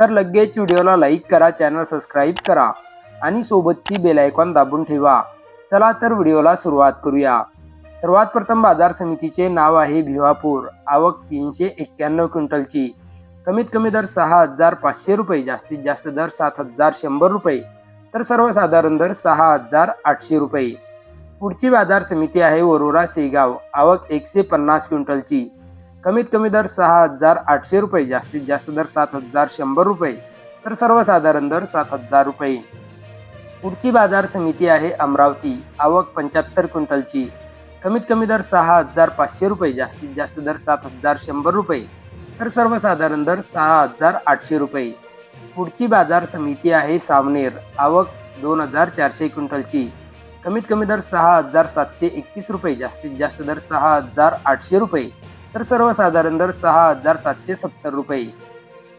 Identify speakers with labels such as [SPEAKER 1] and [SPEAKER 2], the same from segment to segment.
[SPEAKER 1] तर लगेच व्हिडिओला लाईक करा चॅनल सबस्क्राईब करा आणि सोबतची बेलायकॉन दाबून ठेवा. चला तर व्हिडिओला सुरुवात करूया. सर्वात प्रथम बाजार समितीचे नाव आहे भिवापूर. आवक तीनशे एक्क्याण्णव क्विंटलची. कमीत कमी दर सहा हजार पाचशे रुपये जास्तीत जास्त दर सात हजार शंभर रुपये तर सर्वसाधारण दर सहा हजार आठशे रुपये. पुढची बाजार समिती आहे वरोरा सेगाव. आवक एकशे पन्नास क्विंटलची. कमीत कमी दर सहा हजार आठशे रुपये जास्तीत जास्त दर सात हजार शंभर रुपये तर सर्वसाधारण दर सात हजार रुपये. पुढची बाजार समिती आहे अमरावती आवक पंच्याहत्तर क्विंटलची. कमीत कमी दर सहा हजार पाचशे रुपये जास्तीत जास्त दर सात हजार शंभर रुपये तर सर्वसाधारण दर सहा हजार आठशे रुपये. पुढची बाजार समिती आहे सावनेर आवक दोन हजार चारशे क्विंटलची. कमीत कमी दर सहा हजार सातशे एकतीस रुपये जास्तीत जास्त दर सहा हजार आठशे रुपये तर सर्वसाधारण दर सहा हजार सातशे सत्तर रुपये.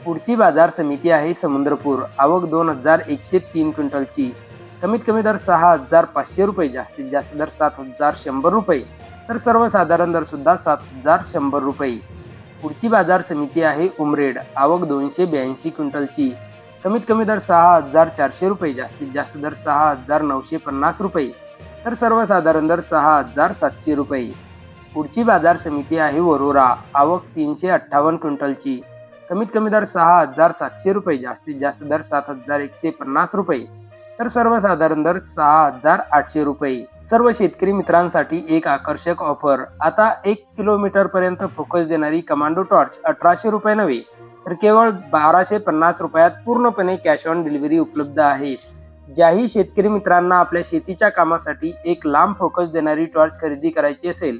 [SPEAKER 1] पुढची बाजार समिती आहे समुद्रपूर. आवक दोन हजार एकशे तीन क्विंटलची. कमीत कमी दर सहा हजार पाचशे रुपये जास्तीत जास्त दर सात हजार शंभर रुपये. तर सर्वसाधारण दर सुद्धा सात हजार शंभर रुपये. पुढची बाजार समिती आहे उमरेड. आवक दोनशे ब्याऐंशी क्विंटलची. कमीत कमी दर सहा हजार चारशे रुपये जास्तीत जास्त दर सहा हजार नऊशे पन्नास रुपये. तर सर्वसाधारण दर सहा हजार सातशे रुपये. पुढची बाजार समिती आहे वरोरा. आवक तीनशे अठ्ठावन्न क्विंटलची. कमीत कमी दर सहा हजार सातशे रुपये जास्तीत जास्त दर सात हजार एकशे पन्नास रुपये. तर सर्वसाधारण दर सहा हजार आठशे रुपये. सर्व शेतकरी मित्रांसाठी एक आकर्षक ऑफर. आता एक किलोमीटर पर्यंत फोकस देणारी कमांडो टॉर्च अठराशे रुपये नव्हे तर केवळ बाराशे पन्नास रुपयात पूर्णपणे कॅश ऑन डिलिव्हरी उपलब्ध आहे. ज्याही शेतकरी मित्रांना आपल्या शेतीच्या कामासाठी एक लांब फोकस देणारी टॉर्च खरेदी करायची असेल